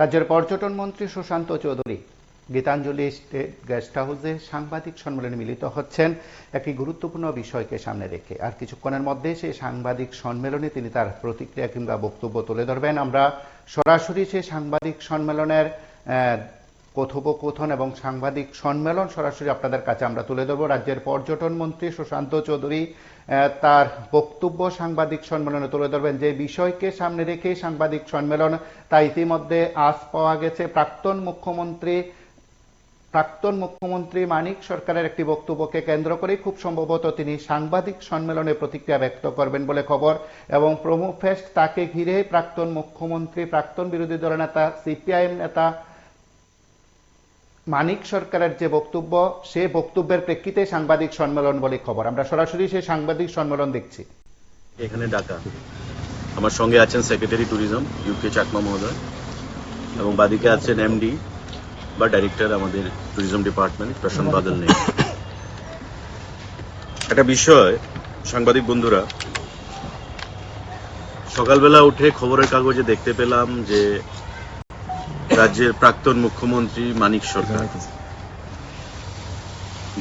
রাজ্যের পর্যটন মন্ত্রী সুশান্ত চৌধুরী গীতাঞ্জলি স্টেট গেস্ট হাউসে সাংবাদিক সম্মেলনে মিলিত হচ্ছেন। একটি গুরুত্বপূর্ণ বিষয়কে সামনে রেখে। আর কিছুক্ষণের মধ্যে সেই সাংবাদিক সম্মেলনে তিনি তার প্রতিক্রিয়া কিংবা বক্তব্য তুলে ধরবেন। আমরা সরাসরি সেই সাংবাদিক সম্মেলনের কথোপকথন এবং সাংবাদিক সম্মেলন সরাসরি আপনাদের কাছে আমরা তুলে ধরবো। রাজ্যের পর্যটন মন্ত্রী সুশান্ত চৌধুরী তার বক্তব্য সাংবাদিক সম্মেলনে তুলে ধরবেন। যে বিষয়কে সামনে রেখে সাংবাদিক সম্মেলন, তা ইতিমধ্যে আজ পাওয়া গেছে। প্রাক্তন মুখ্যমন্ত্রী প্রাক্তন মুখ্যমন্ত্রী মানিক সরকারের একটি বক্তব্যকে কেন্দ্র করে খুব সম্ভবত তিনি সাংবাদিক সম্মেলনে প্রতিক্রিয়া ব্যক্ত করবেন বলে খবর। এবং প্রমো ফেস্ট তাকে ঘিরে প্রাক্তন মুখ্যমন্ত্রী, প্রাক্তন বিরোধী দল নেতা সিপিআইএম নেতা মানিক সরকারের যে বক্তব্য, সে বক্তব্যের প্রেক্ষিতে সাংবাদিক সম্মেলন বলে খবর। আমরা সরাসরি সেই সাংবাদিক সম্মেলন দেখছি। এখানে ডাকা আমার সঙ্গে আছেন সেক্রেটারি ট্যুরিজম ইউকে চাকমা মহোদয়, এবং বাদিকে আছেন এমডি বা ডাইরেক্টর আমাদের ট্যুরিজম ডিপার্টমেন্ট প্রশান্ত বাদল নেই। একটা বিষয়, সাংবাদিক বন্ধুরা, সকালবেলা উঠে খবরের কাগজে দেখতে পেলাম যে রাজ্যের প্রাক্তন মুখ্যমন্ত্রী মানিক সরকার।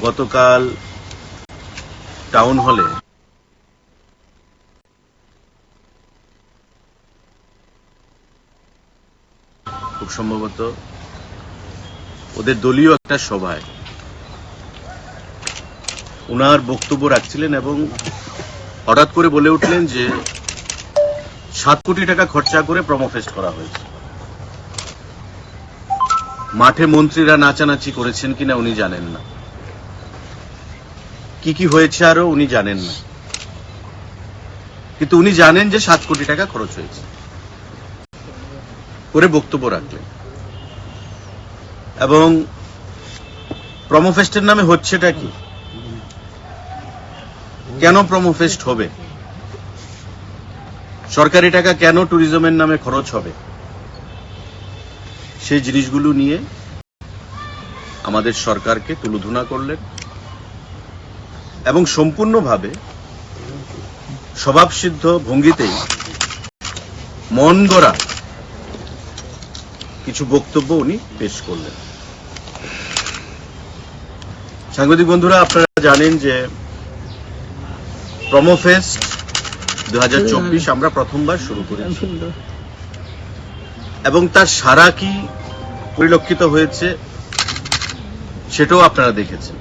গতকাল টাউন হলে খুব সম্ভবত ওদের দলীয় একটা সভায় উনার বক্তব্য রাখছিলেন এবং হঠাৎ করে বলে উঠলেন যে সাত কোটি টাকা খরচা করে প্রমোফেস্ট করা হয়েছে। মাঠে মন্ত্রীরা নাচানাচি করেছেন কিনা উনি জানেন না। কি কি হয়েছে আরও উনি জানেন না। কিন্তু উনি জানেন যে সাত কোটি টাকা খরচ হয়েছে। করে বক্তব্য রাখলেন। এবং প্রমোফেস্টের নামে হচ্ছেটা কি? কেন প্রমোফেস্ট হবে? সরকারি টাকা কেন ট্যুরিজমের নামে খরচ হবে? সেই জিনিসগুলো নিয়ে আমাদের সরকারকে তুলোধনা করলেন এবং সম্পূর্ণভাবে স্বভাবসিদ্ধ ভঙ্গিতেই মন গড়া কিছু বক্তব্য উনি পেশ করলেন। সাংবাদিক বন্ধুরা আপনারা জানেন যে প্রমোফেস্ট দু হাজার চব্বিশ আমরা প্রথমবার শুরু করেছি। এবং তার সারা কি পরিলক্ষিত হয়েছে, সেটাও আপনারা দেখেছেন।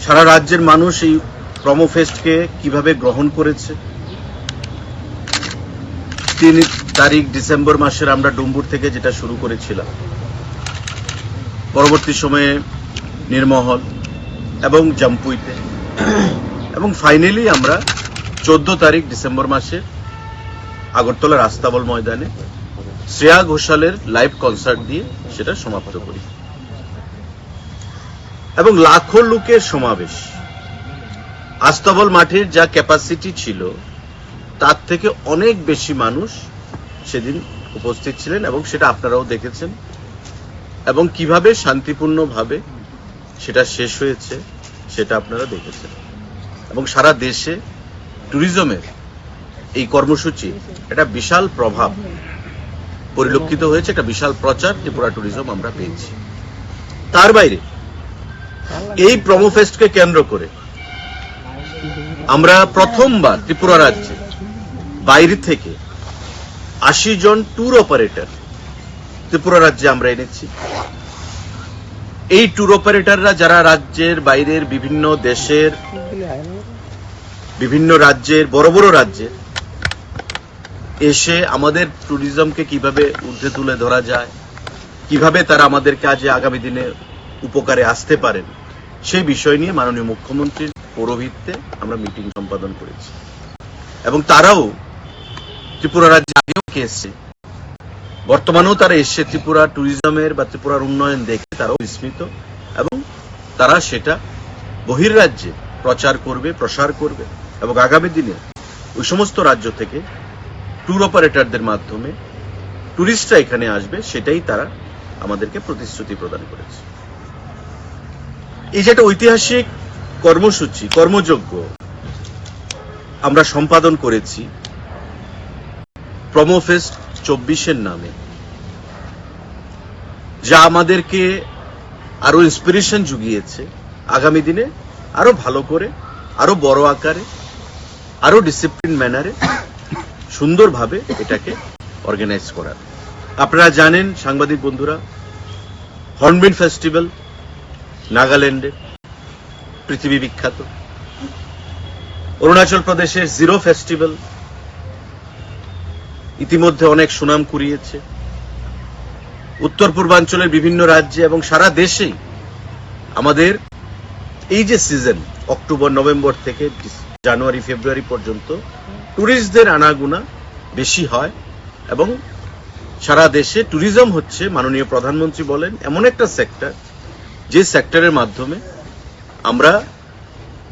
সারা রাজ্যের মানুষ এই প্রমোফেস্টকে কীভাবে গ্রহণ করেছে? তিন তারিখ ডিসেম্বর মাসের আমরা ডুম্বুর থেকে যেটা শুরু করেছিলাম। পরবর্তী সময়ে নির্মহল এবং জাম্পুইতে। এবং ফাইনালি আমরা চোদ্দ তারিখ ডিসেম্বর মাসে আগরতলা রাস্তাবল ময়দানে শ্রেয়া ঘোষালের লাইভ কনসার্ট দিয়ে সেটা সমাপ্ত করি। এবং লাখো লোকের সমাবেশ। আস্তাবল মাঠের যা ক্যাপাসিটি ছিল, তার থেকে অনেক বেশি মানুষ সেদিন উপস্থিত ছিলেন এবং সেটা আপনারাও দেখেছেন। এবং কীভাবে শান্তিপূর্ণভাবে সেটা শেষ হয়েছে, সেটা আপনারা দেখেছেন। এবং সারা দেশে ট্যুরিজমের এই কর্মসূচি একটা বিশাল প্রভাব পরিলক্ষিত হয়েছে, একটা বিশাল প্রচার ত্রিপুরা ট্যুরিজম আমরা পেয়েছি। তার বাইরে, এই প্রমোফেস্টকে কেন্দ্র করে আমরা প্রথমবার ত্রিপুরা রাজ্যে বাইরে থেকে আশি জন ট্যুর অপারেটর ত্রিপুরা রাজ্যে আমরা এনেছি। এই ট্যুর অপারেটররা যারা রাজ্যের বাইরের বিভিন্ন দেশের, বিভিন্ন রাজ্যের, বড় বড় রাজ্যে এসে আমাদের ট্যুরিজমকে কীভাবে ঊর্ধ্বে তুলে ধরা যায়, কীভাবে তারা আমাদের কাজে আগামী দিনে উপকারে আসতে পারেন সেই বিষয় নিয়ে মাননীয় মুখ্যমন্ত্রীর পৌরোহিত্যে আমরা মিটিং সম্পাদন করেছি। এবং তারাও ত্রিপুরা রাজ্যে আগেও এসছে, বর্তমানেও তারা এসছে ত্রিপুরা ট্যুরিজমের বা ত্রিপুরার উন্নয়ন দেখে তারাও বিস্মিত এবং তারা সেটা বহির্রাজ্যে প্রচার করবে, প্রসার করবে এবং আগামী দিনে ওই সমস্ত রাজ্য থেকে ট্যুর অপারেটরদের মাধ্যমে টুরিস্টরা এখানে আসবে, সেটাই তারা আমাদেরকে প্রতিশ্রুতি প্রদান করেছে। এই যে একটা ঐতিহাসিক কর্মসূচি, কর্মযজ্ঞ আমরা সম্পাদন করেছি প্রমোফেস্ট চব্বিশের নামে, যা আমাদেরকে আরও ইন্সপিরেশন জুগিয়েছে আগামী দিনে আরও ভালো করে আরও বড় আকারে আরও ডিসিপ্লিন ম্যানারে সুন্দরভাবে এটাকে অর্গানাইজ করার। আপনারা জানেন, সাংবাদিক বন্ধুরা হর্নবিল ফেস্টিভ্যাল নাগাল্যান্ডে পৃথিবী বিখ্যাত। অরুণাচল প্রদেশের জিরো ফেস্টিভ্যাল ইতিমধ্যে অনেক সুনাম কুড়িয়েছে। উত্তর পূর্বাঞ্চলের বিভিন্ন রাজ্যে এবং সারা দেশেই আমাদের এই যে সিজন অক্টোবর নভেম্বর থেকে জানুয়ারি ফেব্রুয়ারি পর্যন্ত ট্যুরিস্টদের আনাগুনা বেশি হয় এবং সারা দেশে ট্যুরিজম হচ্ছে, মাননীয় প্রধানমন্ত্রী বলেন, এমন একটা সেক্টর যে সেক্টরের মাধ্যমে আমরা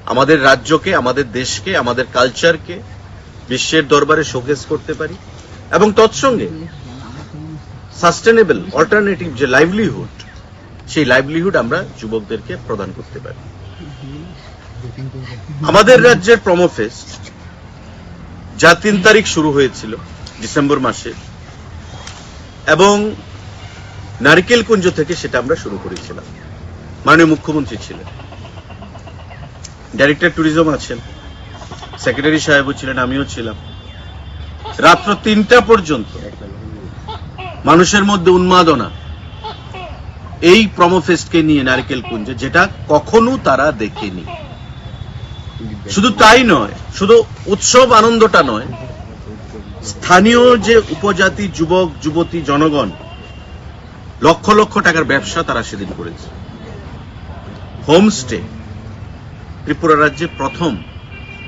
আমাদের রাজ্যকে, আমাদের দেশকে, আমাদের কালচারকে বিশ্বের দরবারে শোকেস করতে পারি এবং তৎসঙ্গে সাস্টেনেবল অল্টারনেটিভ যে লাইভলিহুড সেই লাইভলিহুড আমরা যুবকদেরকে প্রদান করতে পারি। আমাদের রাজ্যের প্রমোফেস্ট যা তিন তারিখ শুরু হয়েছিল, ডিসেম্বর মাসে। এবং নারকেল কুঞ্জ থেকে সেটা আমরা শুরু করেছিলাম। মাননীয় মুখ্যমন্ত্রী ছিলেন। ডাইরেক্টর ট্যুরিজম আছেন। সেক্রেটারি সাহেবও ছিলেন, আমিও ছিলাম। রাত্র তিনটা পর্যন্ত মানুষের মধ্যে উন্মাদনা এই প্রমোফেস্টকে নিয়ে নারকেল কুঞ্জে, যেটা কখনো তারা দেখেনি। শুধু তাই নয় শুধু উৎসব আনন্দটা নয়, স্থানীয় যে উপজাতি যুবক, যুবতী, জনগণ, লক্ষ লক্ষ টাকার ব্যবসা তারা সেদিন করেছে। হোমস্টে, ত্রিপুরা রাজ্যে প্রথম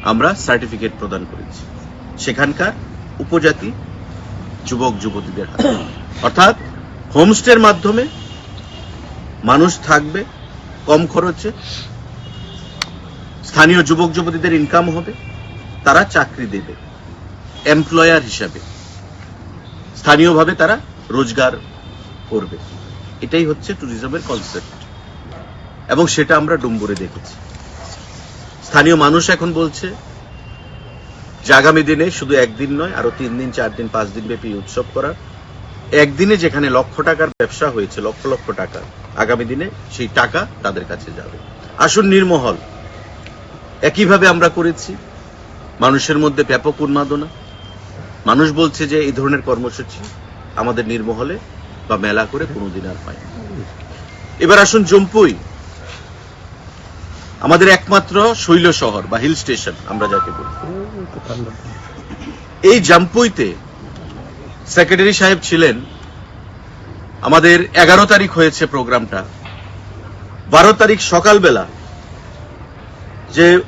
আমরা সার্টিফিকেট প্রদান করেছি। সেখানকার উপজাতি যুবক, যুবতীদের হাতে। অর্থাৎ হোমস্টের মাধ্যমে মানুষ থাকবে, কম খরচে, স্থানীয় যুবক, যুবতীদের ইনকাম হবে। তারা চাকরি দেবে এমপ্লয়ার হিসাবে। স্থানীয়ভাবে তারা রোজগার করবে। এটাই হচ্ছে ট্যুরিজমের কনসেপ্ট এবং সেটা আমরা ডুম্বুরে দেখেছি। স্থানীয় মানুষ এখন বলছে, যে আগামী দিনে শুধু একদিন নয়, আরও তিন দিন, চার দিন, পাঁচ দিন ব্যাপী উৎসব করার। একদিনে যেখানে লক্ষ টাকার ব্যবসা হয়েছে, লক্ষ লক্ষ টাকা, আগামী দিনে সেই টাকা তাদের কাছে যাবে। আসুন নির্মহল একইভাবে আমরা করেছি। মানুষের মধ্যে ব্যাপক উন্মাদনা। মানুষ বলছে যে এই ধরনের কর্মসূচি আমাদের নির্মহলে বা মেলা করে কোনোদিন আর পায়। এবার আসুন জম্পুই। আমাদের একমাত্র শৈল শহর বা হিল স্টেশন, আমরা যাকে বলি। এই জাম্পুইতে সেক্রেটারি সাহেব ছিলেন। আমাদের এগারো তারিখ হয়েছে প্রোগ্রামটা। বারো তারিখ সকালবেলা যে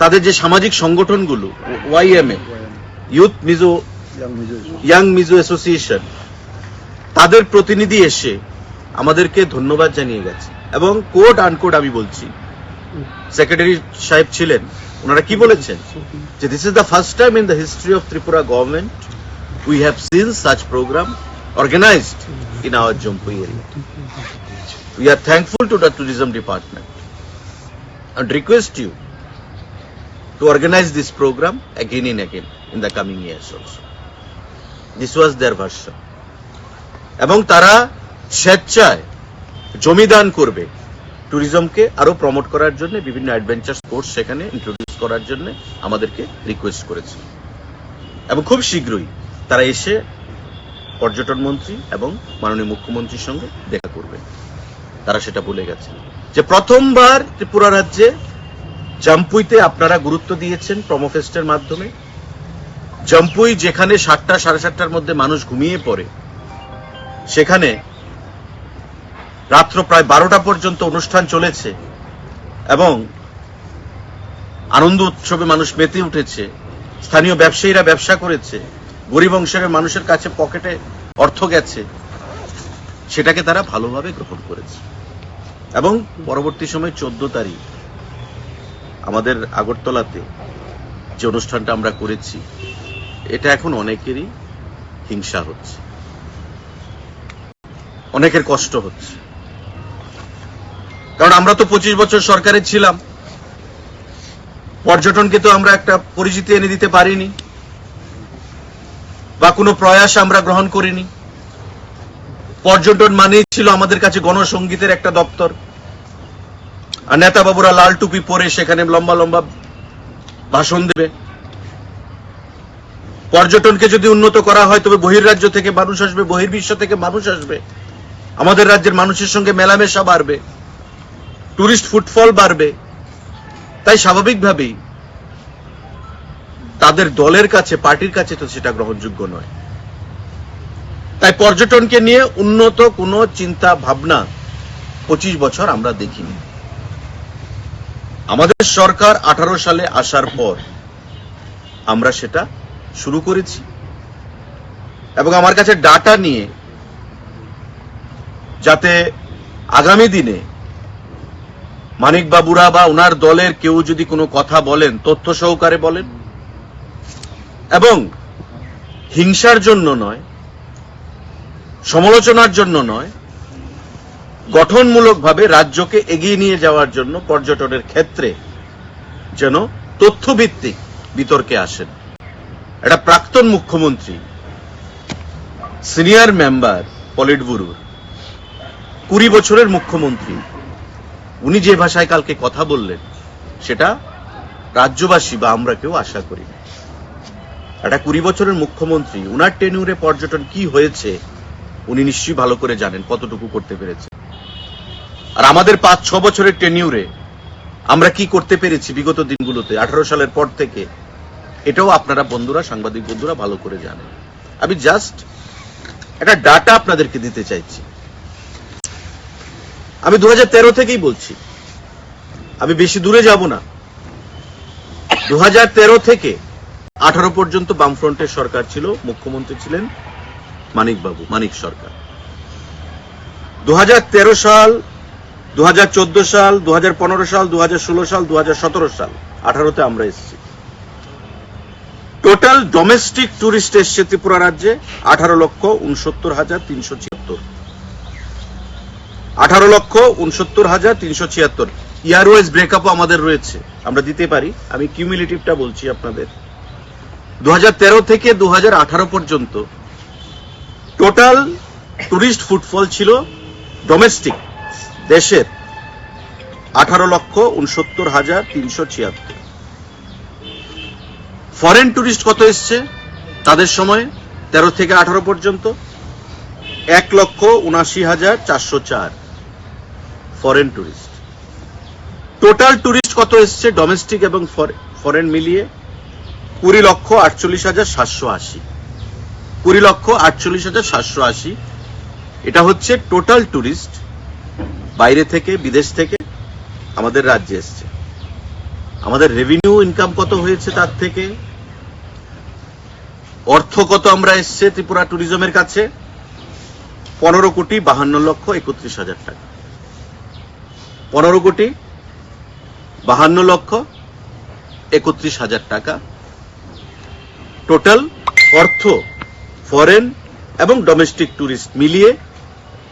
তাদের যে সামাজিক সংগঠনগুলো YMA youth Mizo young Mizo association তাদের প্রতিনিধি এসে আমাদেরকে ধন্যবাদ জানিয়ে গেছে। এবং কোড আনকোড আমি বলছি সেক্রেটারি সাহেব ছিলেন, ওনারা কি বলেছেন? যে this is the first time in the history of Tripura government we have seen such program organized in our Jampui area We are thankful to the tourism department and request you to organize this program again and again in the coming years also. This was their version. এবং তারা স্বেচ্ছায় জমিদান করবে ট্যুরিজমকে আরও promote করার জন্য, বিভিন্ন adventure sports সেখানে introduce করার জন্য আমাদেরকে রিকোয়েস্ট করেছে এবং খুব শীঘ্রই তারা এসে পর্যটন মন্ত্রী এবং মাননীয় মুখ্যমন্ত্রীর সঙ্গে দেখা করবে তারা সেটা বলে গেছে যে প্রথমবার ত্রিপুরা রাজ্যে জাম্পুইতে আপনারা গুরুত্ব দিয়েছেন প্রমোফেস্টের মাধ্যমে। জাম্পুই যেখানে সাতটা, সাড়ে সাতটার মধ্যে মানুষ ঘুমিয়ে পড়ে, সেখানে রাত্র প্রায় বারোটা পর্যন্ত অনুষ্ঠান চলেছে এবং আনন্দ উৎসবে মানুষ মেতে উঠেছে, স্থানীয় ব্যবসায়ীরা ব্যবসা করেছে, গরিব অংশের মানুষের কাছে পকেটে অর্থ গেছে, সেটাকে তারা ভালোভাবে গ্রহণ করেছে। এবং পরবর্তী সময় চোদ্দ তারিখ আমাদের আগরতলাতে যে অনুষ্ঠানটা আমরা করেছি, এটা এখন অনেকেরই হিংসা হচ্ছে। অনেকের কষ্ট হচ্ছে। কারণ আমরা তো পঁচিশ বছর সরকারে ছিলাম। পর্যটনকে তো আমরা একটা পরিচিতি এনে দিতে পারিনি। বা কোনো প্রয়াস আমরা গ্রহণ করিনি। পর্যটন মানেই ছিল আমাদের কাছে গণসঙ্গীতের একটা দপ্তর। আর নেতা বাবুরা লাল টুপি পরে সেখানে লম্বা লম্বা ভাষণ দেবে। পর্যটনকে যদি উন্নত করা হয়, তবে বহির্রাজ্য থেকে মানুষ আসবে, বহির্বিশ্ব থেকে মানুষ আসবে। আমাদের রাজ্যের মানুষের সঙ্গে মেলামেশা বাড়বে, টুরিস্ট ফুটফল বাড়বে। তাই স্বাভাবিকভাবেই তাদের দলের কাছে, পার্টির কাছে তো সেটা গ্রহণযোগ্য নয়। তাই পর্যটনকে নিয়ে উন্নত কোনো চিন্তা ভাবনা পঁচিশ বছর আমরা দেখিনি। আমাদের সরকার আঠারো সালে আসার পর আমরা সেটা শুরু করেছি। এবং আমার কাছে ডাটা নিয়ে যাতে আগামী দিনে মানিক বাবুরা বা ওনার দলের কেউ যদি কোনো কথা বলেন, তথ্য সহকারে বলেন। এবং হিংসার জন্য নয়, সমালোচনার জন্য নয় গঠনমূলকভাবে রাজ্যকে এগিয়ে নিয়ে যাওয়ার জন্য পর্যটনের ক্ষেত্রে যেন তথ্যভিত্তিক বিতর্কে আসেন। একটা প্রাক্তন মুখ্যমন্ত্রী, সিনিয়র মেম্বার পলিট ব্যুরোর, কুড়ি বছরের মুখ্যমন্ত্রী, উনি যে ভাষায় কালকে কথা বললেন, সেটা রাজ্যবাসী বা আমরা কেউ আশা করি না। একটা কুড়ি বছরের মুখ্যমন্ত্রী, উনার টেনিউরে পর্যটন কি হয়েছে, উনি নিশ্চয়ই ভালো করে জানেন, কতটুকু করতে পেরেছে। আর আমাদের পাঁচ, ছ বছরের টেনিউরে আমরা কি করতে পেরেছি বিগত দিনগুলোতে, আঠারো সালের পর থেকে, এটাও আপনারা বন্ধুরা, সাংবাদিক বন্ধুরা ভালো করে জানেন। আমি জাস্ট একটা ডাটা আপনাদেরকে দিতে চাইছি। আমি দু থেকেই বলছি। আমি বেশি দূরে যাব না। দু হাজার তেরো থেকে আঠারো পর্যন্ত বামফ্রন্টের সরকার ছিল, মুখ্যমন্ত্রী ছিলেন মানিক বাবু মানিক সরকার। দু হাজার তেরো সাল দু হাজার চোদ্দ সাল দু হাজার পনেরো সাল দু হাজার ষোলো সাল দু সাল। আঠারোতে আমরা এসেছি। টোটাল ডোমেস্টিক টুরিস্ট এসছে ত্রিপুরা রাজ্যে আঠারো লক্ষ উনসত্তর হাজার তিনশো ছিয়াত্তর। আঠারো লক্ষ উনসত্তর হাজার তিনশো ছিয়াত্তর। ইয়ারওয়েজ ব্রেকআপও আমাদের রয়েছে। আমরা দিতে পারি। আমি কিউমিলেটিভটা বলছি আপনাদের। দু হাজার তেরো থেকে দু হাজার আঠারো পর্যন্ত টোটাল টুরিস্ট ফুটফল ছিল ডোমেস্টিক দেশের আঠারো লক্ষ উনসত্তর হাজার তিনশো ছিয়াত্তর। ফরেন টুরিস্ট কত এসছে? তাদের সময় তেরো থেকে আঠারো পর্যন্ত। এক লক্ষ উনাশি হাজার চারশো চার ফরেন টুরিস্ট টোটাল টুরিস্ট কত এসছে ডোমেস্টিক এবং ফরেন মিলিয়ে? কুড়ি লক্ষ আটচল্লিশ হাজার সাতশো আশি। কুড়ি লক্ষ আটচল্লিশ হাজার সাতশো আশি। এটা হচ্ছে টোটাল টুরিস্ট বাইরে থেকে, বিদেশ থেকে আমাদের রাজ্যে এসছে। আমাদের রেভিনিউ ইনকাম কত হয়েছে তার থেকে? অর্থ কত আমরা এসছে ত্রিপুরা ট্যুরিজমের কাছে? পনেরো কোটি বাহান্ন লক্ষ একত্রিশ হাজার টাকা। পনেরো কোটি বাহান্ন লক্ষ একত্রিশ হাজার টাকা। টোটাল অর্থ ফরেন এবং ডোমেস্টিক ট্যুরিস্ট মিলিয়ে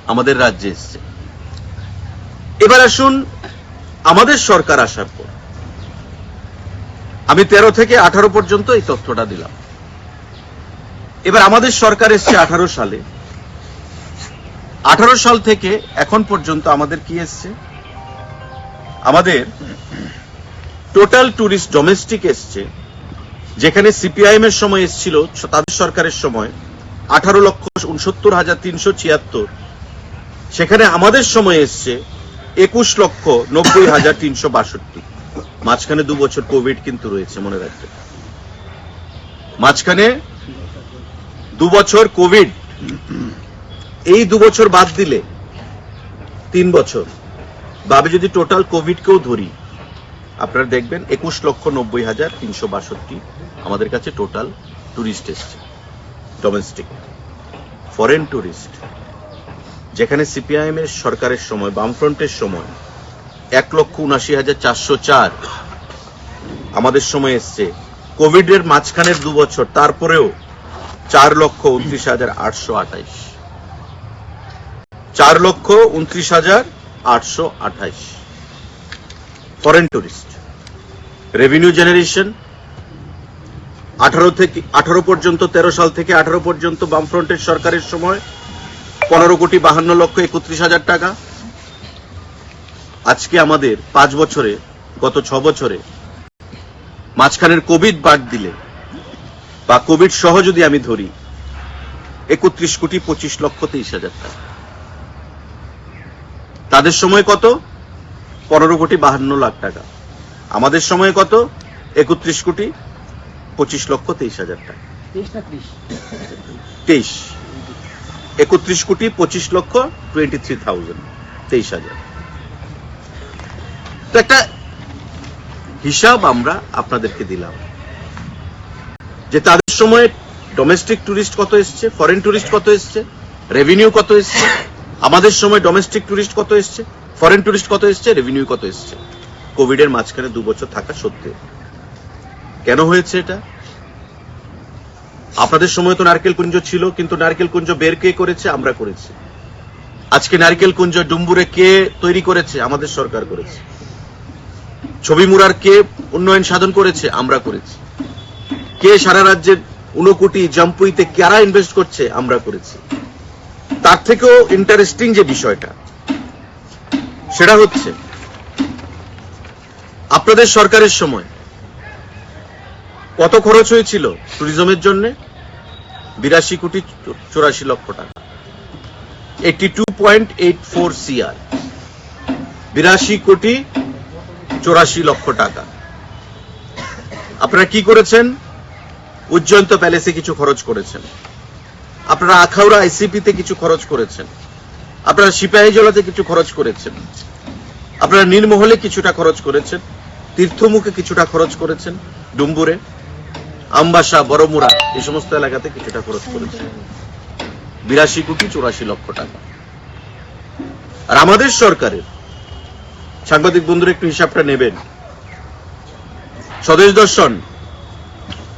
আমাদের রাজ্যে এসছে। এবার আসুন আমাদের সরকার আসার পর। আমি তেরো থেকে আঠারো পর্যন্ত এই তথ্যটা দিলাম। এবার আমাদের সরকার এসছে আঠারো সালে। আঠারো সাল থেকে এখন পর্যন্ত আমাদের কি এসছে? আমাদের টোটাল টুরিস্ট ডোমেস্টিক এসছে। যেখানে সিপিআইএম এর সময় এসছিল, তাদের সরকারের সময় আঠারো লক্ষ উনসত্তর হাজার তিনশো ছিয়াত্তর। সেখানে আমাদের সময় এসছে একুশ লক্ষ নব্বই হাজার তিনশো বাষট্টি। মাঝখানে দু বছর কোভিড কিন্তু রয়েছে, মনে রাখবে। মাঝখানে দু বছর কোভিড এই দু বছর বাদ দিলে তিন বছর। ভাবে যদি টোটাল কোভিডকেও ধরি, আপনারা দেখবেন একুশ লক্ষ নব্বই হাজার তিনশো বাষট্টি আমাদের কাছে টোটাল টুরিস্ট এসছে ডোমেস্টিক ফরেন টুরিস্ট যেখানে সিপিআইএম এর সরকারের সময়, বামফ্রন্টের সময় এক লক্ষ উনাশি হাজার চারশো চার আমাদের সময় এসছে। কোভিড এর মাঝখানের দু বছর, তারপরেও চার লক্ষ উনত্রিশ হাজার আটশো আঠাইশ। চার লক্ষ উনত্রিশ হাজার আটশো আঠাইশ। ফরেন টুরিস্ট রেভিনিউ জেনারেশন আঠারো থেকে, আঠারো পর্যন্ত, তেরো সাল থেকে আঠারো পর্যন্ত বামফ্রন্টের সরকারের সময় পনেরো কোটি বাহান্ন লক্ষ একত্রিশ হাজার টাকা। আজকে আমাদের পাঁচ বছরে গত ছ বছরে মাঝখানের কোভিড বাদ দিলে বা কোভিড সহ যদি আমি ধরি একত্রিশ কোটি পঁচিশ লক্ষ তেইশ হাজার টাকা। তাদের সময় কত? পনেরো কোটি বাহান্ন লাখ টাকা। আমাদের সময় কত? একত্রিশ কোটি পঁচিশ লক্ষ তেইশ হাজার টাকা। তেইশ। একত্রিশ কোটি পঁচিশ লক্ষ টোয়েন্টি থ্রি থাউজেন্ড তেইশ হাজার। একটা হিসাব আমরা আপনাদেরকে দিলাম যে তাদের সময় ডোমেস্টিক টুরিস্ট কত এসছে ফরেন টুরিস্ট কত এসছে রেভিনিউ কত এসছে, আমাদের সময় ডোমেস্টিক টুরিস্ট কত এসছে ফরেন টুরিস্ট কত এসছে রেভিনিউ কত এসছে। কোভিড এর মাঝখানে দু বছর থাকা সত্ত্বেও। কেন হয়েছে এটা? আপনাদের সময় তো নারকেল কুঞ্জ ছিল, কিন্তু নারকেল কুঞ্জ বের কে করেছে? আমরা করেছি। আজকে নারকেল কুঞ্জ ডুম্বুরে কে তৈরি করেছে? আমাদের সরকার করেছে। ছবি মুরার কে উন্নয়ন সাধন করেছে? আমরা করেছি। কে সারা রাজ্যের উনকোটি জাম্পুইতে কারা ইনভেস্ট করছে? আমরা করেছি। তার থেকেও ইন্টারেস্টিং যে বিষয়টা, সেটা হচ্ছে, আপনাদের সরকারের সময় কত খরচ হয়েছিল ট্যুরিজমের জন্য? বিরাশি কোটি চৌরাশি লক্ষ টাকা। Eighty two point eight four CR বিরাশি কোটি চৌরাশি লক্ষ টাকা। আপনারা কি করেছেন? উজ্জয়ন্ত প্যালেসে কিছু খরচ করেছেন। আপনারা আখাউড়া আইসিপিতে কিছু খরচ করেছেন। আপনারা সিপাহীজলাতে কিছু খরচ করেছেন। আপনারা নীলমহলে কিছুটা খরচ করেছেন। তীর্থমুখে কিছুটা খরচ করেছেন। ডুম্বুরে। আমবাসা, বড়মুড়া, এই সমস্ত এলাকাতে কিছুটা খরচ করেছে বিরাশি কোটি চৌরাশি লক্ষ টাকা। আর আমাদের সরকারের, সাংবাদিক বন্ধুর একটু হিসাবটা নেবেন। স্বদেশ দর্শন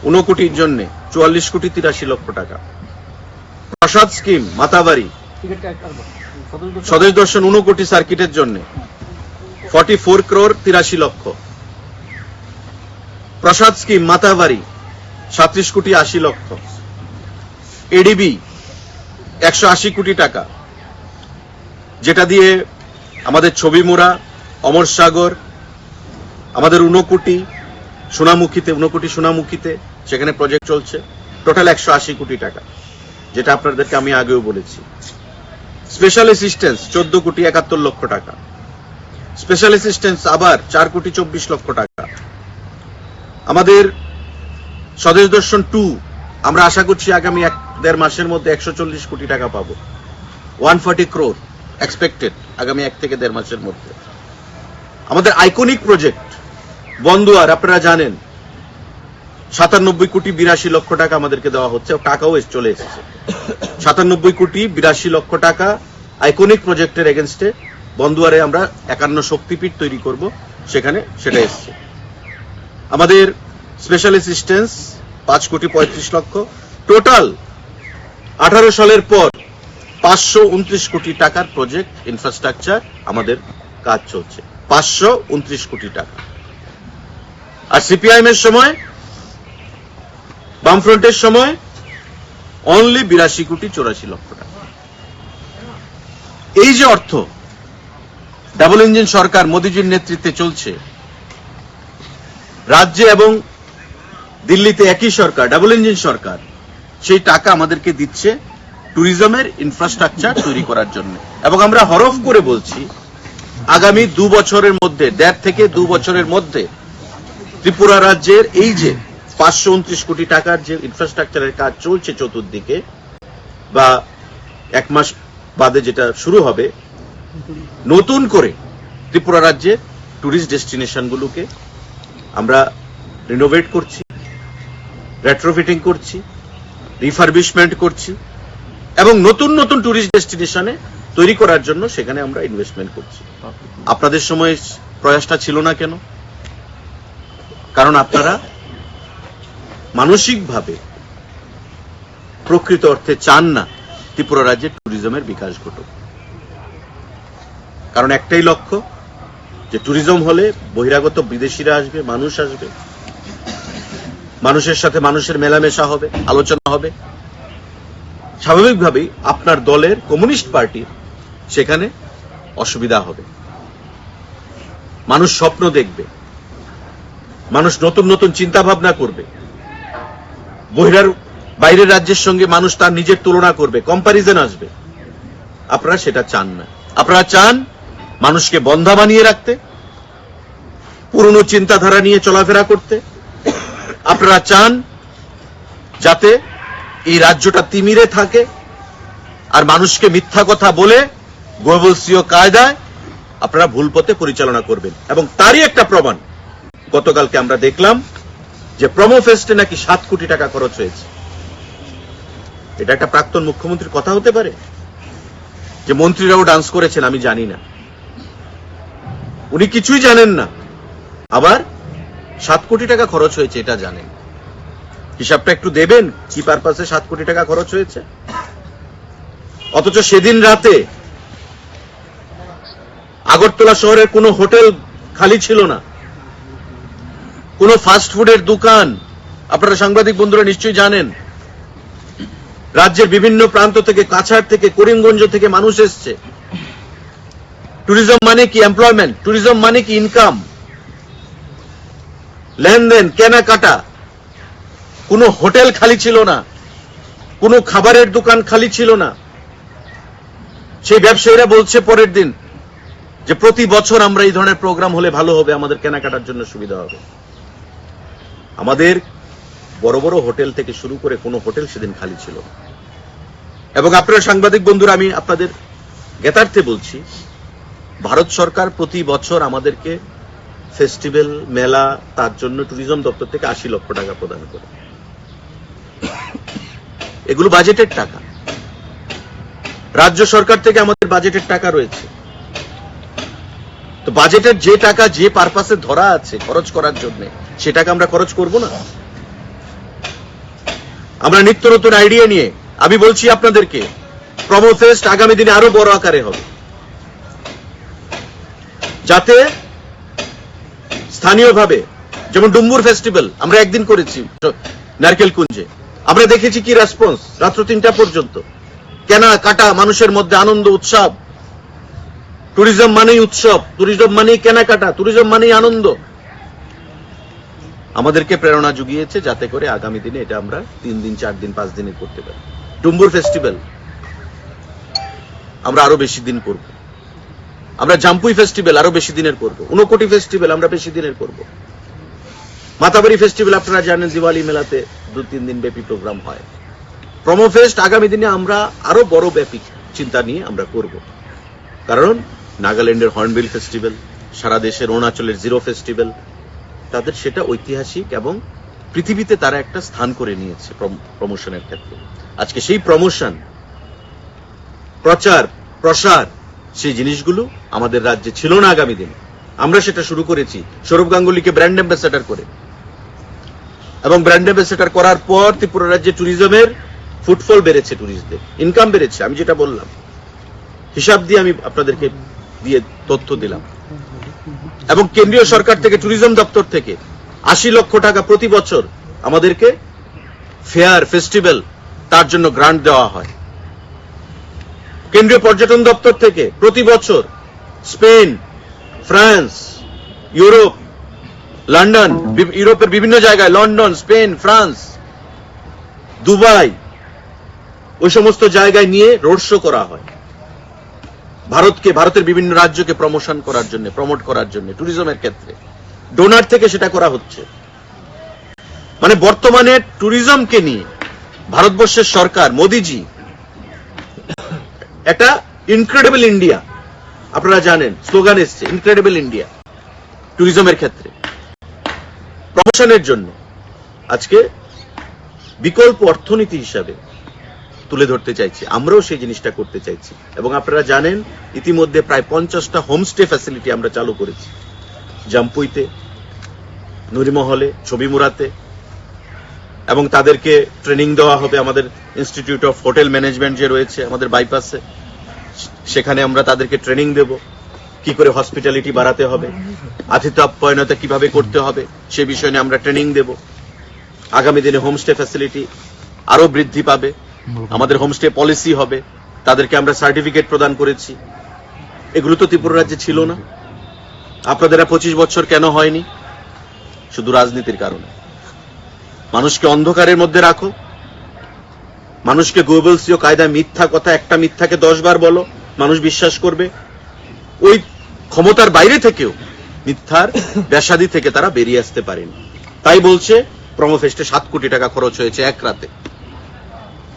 উনকোটির জন্য চুয়াল্লিশ কোটি তিরাশি লক্ষ টাকা। প্রসাদ স্কিম, মাতাবাড়ি। স্বদেশ দর্শন উনকোটি সার্কিটের জন্য ফর্টি ফোর ক্রোর তিরাশি লক্ষ। প্রসাদ স্কিম, মাতাবাড়ি। সাত্রিশ কোটি আশি লক্ষ। এডিবি একশো আশি কোটি টাকা। যেটা দিয়ে আমাদের ছবি মোড়া, অমর সাগর, আমাদের উনকোটি সোনামুখীতে উনকোটি সোনামুখীতে সেখানে প্রজেক্ট চলছে। টোটাল একশো আশি কোটি টাকা, যেটা আপনাদেরকে আমি আগেও বলেছি। স্পেশাল অ্যাসিস্ট্যান্স চোদ্দ কোটি একাত্তর লক্ষ টাকা। স্পেশাল অ্যাসিস্ট্যান্স আবার চার কোটি চব্বিশ লক্ষ টাকা। আমাদের স্বদেশ দর্শন টু, আমরা আশা করছি আগামী এক, দেড় মাসের মধ্যে একশো চল্লিশ কোটি টাকা পাবো। ওয়ান ফর্টি ক্রোর এক্সপেক্টেড আগামী এক থেকে দেড় মাসের মধ্যে। আমাদের আইকনিক প্রজেক্ট বন্দুয়ার আপনারা জানেন, সাতানব্বই কোটি বিরাশি লক্ষ টাকা আমাদেরকে দেওয়া হচ্ছে টাকাও চলে এসেছে। সাতানব্বই কোটি বিরাশি লক্ষ টাকা আইকনিক প্রজেক্টের এগেনস্টে বন্দুয়ারে আমরা একান্ন শক্তিপীঠ তৈরি করব, সেখানে সেটা এসছে। আমাদের স্পেশাল অ্যাসিস্ট্যান্স পাঁচ কোটি পঁয়ত্রিশ লক্ষ। টোটাল আঠারো সালের পর পাঁচশো উনত্রিশ কোটি টাকার প্রজেক্ট ইনফ্রাস্ট্রাকচার আমাদের কাজ চলছে। পাঁচশো উনত্রিশ কোটি টাকা। আর সিপিআইএম এর সময়, বামফ্রন্টের সময় অনলি বিরাশি কোটি চৌরাশি লক্ষ টাকা। এই যে অর্থ ডাবল ইঞ্জিন সরকার মোদীজির নেতৃত্বে চলছে, রাজ্যে এবং দিল্লিতে একই সরকার ডাবল ইঞ্জিন সরকার, সেই টাকা আমাদেরকে দিচ্ছে ট্যুরিজমের ইনফ্রাস্ট্রাকচার তৈরি করার জন্য। এবং আমরা হরফ করে বলছি, আগামী দু বছরের মধ্যে, দেড় থেকে দু বছরের মধ্যে, ত্রিপুরা রাজ্যের এই যে পাঁচশো উনত্রিশ কোটি টাকার যে ইনফ্রাস্ট্রাকচারের কাজ চলছে চতুর্দিকে, বা এক মাস বাদে যেটা শুরু হবে, নতুন করে ত্রিপুরা রাজ্যের টুরিস্ট ডেস্টিনেশনগুলোকে আমরা রিনোভেট করছি। রেট্রোফিটিং করছি রিফারবিশমেন্ট করছি, এবং নতুন নতুন টুরিস্ট ডেস্টিনেশনে তৈরি করার জন্য সেখানে আমরা ইনভেস্টমেন্ট করছি। আপনাদের সময় প্রয়াসটা ছিল না কেন? কারণ আপনারা মানসিকভাবে প্রকৃত অর্থে চান না ত্রিপুরা রাজ্যে ট্যুরিজমের বিকাশ ঘটুক। কারণ একটাই লক্ষ্য, যে ট্যুরিজম হলে বহিরাগত বিদেশিরা আসবে, মানুষ আসবে। মানুষের সাথে মানুষের মেলামেশা হবে, আলোচনা হবে। স্বাভাবিকভাবেই আপনার দলের কমিউনিস্ট পার্টির সেখানে অসুবিধা হবে। মানুষ স্বপ্ন দেখবে। মানুষ নতুন নতুন চিন্তা ভাবনা করবে। বহিরার বাইরের রাজ্যের সঙ্গে মানুষ তার নিজের তুলনা করবে কম্পারিজন আসবে। আপনারা সেটা চান না। আপনারা চান মানুষকে বন্ধা বানিয়ে রাখতে, পুরনো চিন্তাধারা নিয়ে চলাফেরা করতে। আপনারা চান যাতে এই রাজ্যটা তিমিরে থাকে আর মানুষকে মিথ্যা কথা বলে গোবলসীয় কায়দায় আপনারা ভুল পথে পরিচালনা করবেন। এবং তারই একটা প্রমাণ, গতকালকে আমরা দেখলাম যে প্রমো ফেস্টে নাকি সাত কোটি টাকা খরচ হয়েছে। এটা একটা প্রাক্তন মুখ্যমন্ত্রীর কথা হতে পারে, যে মন্ত্রীরাও ডান্স করেছেন, আমি জানি না। উনি কিছুই জানেন না। আবার সাত কোটি টাকা খরচ হয়েছে, এটা জানেন। হিসাবটা একটু দেবেন, কি পারপাসে সাত কোটি টাকা খরচ হয়েছে? অথচ সেদিন রাতে আগরতলা শহরের কোনো হোটেল খালি ছিল না। কোনো ফাস্ট ফুডের দোকান, আপনারা সাংবাদিক বন্ধুরা নিশ্চয়ই জানেন। রাজ্যের বিভিন্ন প্রান্ত থেকে, কাছাড় থেকে, করিমগঞ্জ থেকে মানুষ এসছে। ট্যুরিজম মানে কি? এমপ্লয়মেন্ট ট্যুরিজম মানে কি? ইনকাম লেনদেন, কেনাকাটা। কোনো হোটেল খালি ছিল না, কোনো খাবারের দোকান খালি ছিল না। সেই ব্যবসায়ীরা বলছে পরের দিন যে প্রতি বছর আমরা এই ধরনের প্রোগ্রাম হলে ভালো হবে, আমাদের কেনাকাটার জন্য সুবিধা হবে। আমাদের বড় বড় হোটেল থেকে শুরু করে কোনো হোটেল সেদিন খালি ছিল এবং আপনারা সাংবাদিক বন্ধুরা, আমি আপনাদের জ্ঞাতার্থে বলছি, ভারত সরকার প্রতি বছর আমাদেরকে ফেস্টিভ্যাল, মেলা, তার জন্য ট্যুরিজম দপ্তর থেকে আশি লক্ষ টাকা প্রদান করে। এগুলো বাজেটের টাকা। রাজ্য সরকার থেকে আমাদের বাজেটের টাকা রয়েছে। তো বাজেটের যে টাকা যে পারপাসে ধরা আছে খরচ করার জন্য, সে টাকা আমরা খরচ করব না। আমরা নিত্য নতুন আইডিয়া নিয়ে, আমি বলছি আপনাদেরকে প্রমো ফেস্ট আগামী দিনে আরও বড় আকারে হবে। যাতে স্থানীয়ভাবে, যেমন ডুম্বুর ফেস্টিভ্যাল আমরা একদিন করেছি, নারকেল কুঞ্জে। আমরা দেখেছি কি রেসপন্স রাত্র তিনটা পর্যন্ত। কেনা, কাটা, মানুষের মধ্যে আনন্দ, উৎসব। ট্যুরিজম মানেই উৎসব ট্যুরিজম মানেই কেনাকাটা ট্যুরিজম মানেই আনন্দ। আমাদেরকে প্রেরণা জুগিয়েছে যাতে করে আগামী দিনে এটা আমরা তিন দিন, চার দিন, পাঁচ দিনে করতে পারি। ডুম্বুর ফেস্টিভ্যাল আমরা আরও বেশি দিন করব। আমরা জাম্পুই ফেস্টিভ্যাল আরও বেশি দিনের করব উনকোটি ফেস্টিভ্যাল আমরা বেশি দিনের করব মাতাবাড়ি ফেস্টিভ্যাল আপনারা জানেন, দিওয়ালি মেলাতে দু তিন দিন ব্যাপী প্রোগ্রাম হয়। প্রমো ফেস্ট আগামী দিনে আমরা আরও বড় ব্যাপী চিন্তা নিয়ে আমরা করব। কারণ নাগাল্যান্ডের হর্নবিল ফেস্টিভ্যাল, সারা দেশের অরুণাচলের জিরো ফেস্টিভ্যাল, তাদের সেটা ঐতিহাসিক এবং পৃথিবীতে তারা একটা স্থান করে নিয়েছে প্রমোশনের ক্ষেত্রে। আজকে সেই প্রমোশন, প্রচার, প্রসার সেই জিনিসগুলো আমাদের রাজ্যে ছিল না আগামী দিনে। আমরা সেটা শুরু করেছি সৌরভ গাঙ্গুলিকে ব্র্যান্ড অ্যাম্বাসেডার করে। এবং ব্র্যান্ড অ্যাম্বাসেডার করার পর ত্রিপুরা রাজ্যে ট্যুরিজমের ফুটফল বেড়েছে ট্যুরিস্টদের ইনকাম বেড়েছে, আমি যেটা বললাম। হিসাব দিয়ে আমি আপনাদেরকে দিয়ে তথ্য দিলাম। এবং কেন্দ্রীয় সরকার থেকে ট্যুরিজম দপ্তর থেকে আশি লক্ষ টাকা প্রতি বছর আমাদেরকে ফেয়ার ফেস্টিভ্যাল তার জন্য গ্রান্ট দেওয়া হয়। কেন্দ্রীয় পর্যটন দপ্তর থেকে প্রতি বছর স্পেন, ফ্রান্স, ইউরোপ, লন্ডন ইউরোপের বিভিন্ন জায়গায়, লন্ডন, স্পেন, ফ্রান্স, দুবাই, ওই সমস্ত জায়গায় নিয়ে রোড শো করা হয়। ভারতকে, ভারতের বিভিন্ন রাজ্যকে প্রমোশন করার জন্য প্রমোট করার জন্য ট্যুরিজমের ক্ষেত্রে। ডোনার থেকে সেটা করা হচ্ছে। মানে বর্তমানে ট্যুরিজমকে নিয়ে ভারতবর্ষের সরকার, মোদিজি একটা ইনক্রেডিবল ইন্ডিয়া আপনারা জানেন স্লোগান এসছে ইনক্রেডিবল ইন্ডিয়া ট্যুরিজমের ক্ষেত্রে। প্রমোশনের জন্য আজকে বিকল্প অর্থনীতি হিসাবে তুলে ধরতে চাইছি। আমরাও সেই জিনিসটা করতে চাইছি। এবং আপনারা জানেন, ইতিমধ্যে প্রায় পঞ্চাশটা হোমস্টে ফ্যাসিলিটি আমরা চালু করেছি। জাম্পুইতে, নুরিমহলে ছবিমুরাতে এবং তাদেরকে ট্রেনিং দেওয়া হবে আমাদের ইনস্টিটিউট অফ হোটেল ম্যানেজমেন্ট যে রয়েছে, আমাদের বাইপাসে সেখানে আমরা তাদেরকে ট্রেনিং দেব। কি করে হসপিটালিটি বাড়াতে হবে? আতিথ্য আপ্যায়নতা কীভাবে করতে হবে? সে বিষয় নিয়ে আমরা ট্রেনিং দেব। আগামী দিনে হোমস্টে ফ্যাসিলিটি আরও বৃদ্ধি পাবে। আমাদের হোমস্টে পলিসি হবে। তাদেরকে আমরা সার্টিফিকেট প্রদান করেছি। এগুলো তো ত্রিপুরা রাজ্যে ছিল না। আপনাদের পঁচিশ বছর কেন হয়নি? শুধু রাজনীতির কারণে। মানুষকে অন্ধকারের মধ্যে রাখো। মানুষকে গোয়েবলসীয় কায়দা মিথ্যা কথা, একটা মিথ্যাকে দশ বার বলো, মানুষ বিশ্বাস করবে। ওই ক্ষমতার বাইরে থেকেও মিথ্যার ব্যাসাদি থেকে তারা বেরিয়ে আসতে পারেনি। তাই বলছে, প্রমোফেস্টে সাত কোটি টাকা খরচ হয়েছে এক রাতে।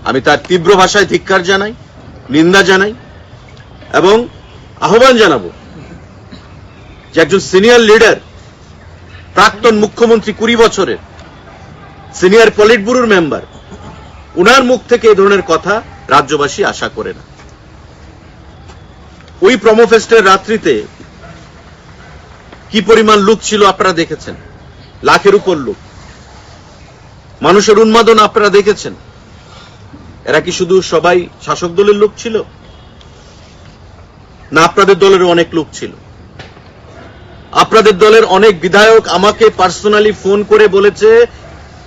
আমি তার তীব্র ভাষায় ধিক্কার জানাই, নিন্দা জানাই, এবং আহ্বান জানাব যে একজন সিনিয়র লিডার, প্রাক্তন মুখ্যমন্ত্রী কুড়ি বছরের, সিনিয়র পলিট ব্যুরোর মেম্বার উনার মুখ থেকে এই ধরনের কথা রাজ্যবাসী আশা করে না। ওই প্রমোফেস্টের রাত্রিতে কি পরিমাণ লোক ছিল আপনারা দেখেছেন? লাখের উপর লোক। মানুষের উন্মাদন আপনারা দেখেছেন? এরা কি শুধু সবাই শাসক দলের লোক ছিল? না, আপনাদের দলের অনেক লোক ছিল। আপনাদের দলের অনেক বিধায়ক আমাকে পার্সোনালি ফোন করে বলেছে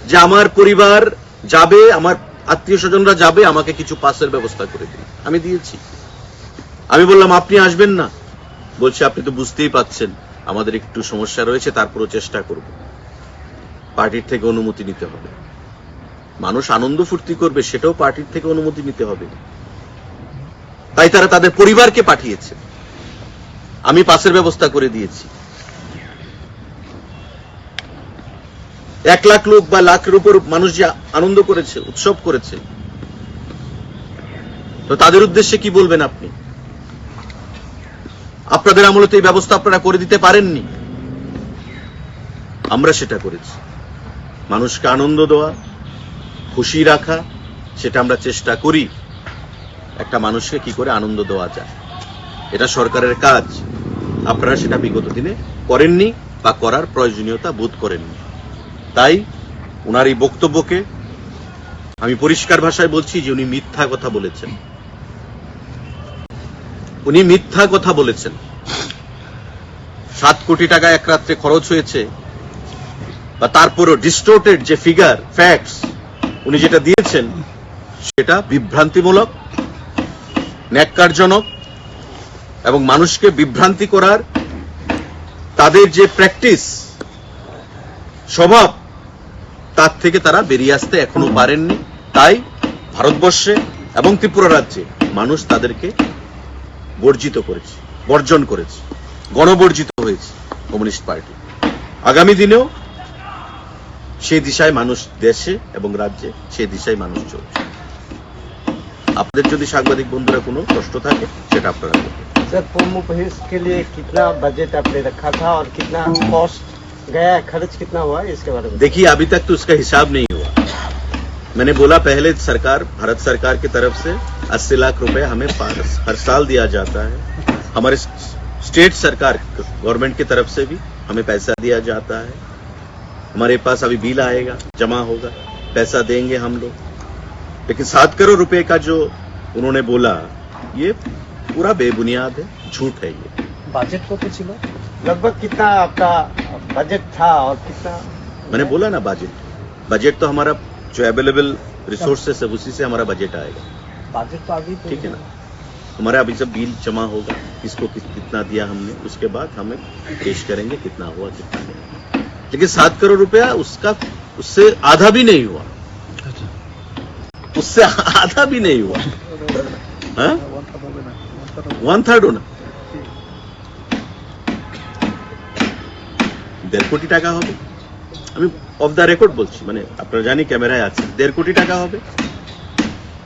যে আমার পরিবার যাবে, আমার আত্মীয় স্বজনরা যাবে, আমাকে কিছু পাসের ব্যবস্থা করে দিন। আমি দিয়েছি। আমি বললাম, আপনি আসবেন না? বলছে, আপনি তো বুঝতেই পাচ্ছেন, আমাদের একটু সমস্যা রয়েছে, তারপরও চেষ্টা করব। পার্টির থেকে অনুমতি নিতে হবে। মানুষ আনন্দ ফুর্তি করবে, সেটাও পার্টির থেকে অনুমতি নিতে হবে। তাই তারা তাদের পরিবারকে পাঠিয়েছে। আমি পাসের ব্যবস্থা করে দিয়েছি। এক লাখ লোক বা লাখের উপর মানুষ যে আনন্দ করেছে, উৎসব করেছে, তো তাদের উদ্দেশ্যে কি বলবেন আপনি? আপনাদের আমলে তো এই ব্যবস্থা আপনারা করে দিতে পারেননি? আমরা সেটা করেছি। মানুষকে আনন্দ দেওয়া, খুশি রাখা, সেটা আমরা চেষ্টা করি। একটা মানুষকে কি করে আনন্দ দেওয়া যায়? এটা সরকারের কাজ। আপনারা সেটা বিগত দিনে করেননি বা করার প্রয়োজনীয়তা বোধ করেননি। তাই ওনার এই বক্তব্যকে আমি পরিষ্কার ভাষায় বলছি যে উনি মিথ্যা কথা বলেছেন। উনি মিথ্যা কথা বলেছেন। সাত কোটি টাকা এক রাত্রে খরচ হয়েছে বা তারপরও ডিস্টোর্টেড যে ফিগার ফ্যাক্টস উনি যেটা দিয়েছেন, সেটা বিভ্রান্তিমূলক, ন্যাক্কারজনক এবং মানুষকে বিভ্রান্তি করার তাদের যে প্র্যাকটিস স্বভাব তার থেকে তারা বেরিয়ে আসতে এখনো পারেননি তাই ভারতবর্ষে এবং ত্রিপুরা রাজ্যে মানুষ তাদেরকে বর্জিত করেছে বর্জন করেছে গণবর্জিত হয়েছে কমিউনিস্ট পার্টি আগামী দিনেও সেই দিশায় মানুষ দেশে এবং রাজ্যে সেই দিশায় মানুষ চলছে আপনাদের যদি সাংবাদিক বন্ধুরা কোনো কষ্ট থাকে সেটা আপনারা করবেন सर पोमो परहेज के लिए कितना बजट आपने रखा था और कितना कॉस्ट गया है खर्च कितना हुआ है इसके बारे में देखिए अभी तक तो उसका हिसाब नहीं हुआ। मैंने बोला पहले सरकार भारत सरकार की तरफ़ से 80 लाख रुपए हमें हर साल दिया जाता है। हमारे स्टेट सरकार गवर्नमेंट की तरफ़ से भी हमें पैसा दिया जाता है। हमारे पास अभी बिल आएगा जमा होगा पैसा देंगे हम लोग। लेकिन सात करोड़ रुपए का जो उन्होंने बोला ये पूरा बेबुनियाद है झूठ है ये। बजट को कुछ लगभग कितना आपका बजट था और कितना? मैंने बोला ना बजट बजट तो हमारा जो अवेलेबल रिसोर्सेस है उसी से हमारा बजट आएगा। बजट तो अभी तो ठीक है ना? हमारा अभी सब बिल जमा होगा किसको कितना दिया हमने उसके बाद हमें पेश करेंगे कितना हुआ कितना नहीं लेकिन सात करोड़ रुपया उसका उससे आधा भी नहीं हुआ। अच्छा। उससे आधा भी नहीं हुआ। हाँ? वन थर्ड होना। দেড় কোটি টাকা হবে। আমি অফ দ্য রেকর্ড বলছি মানে আপনারা জানি ক্যামেরায় আছে, দেড় কোটি টাকা হবে।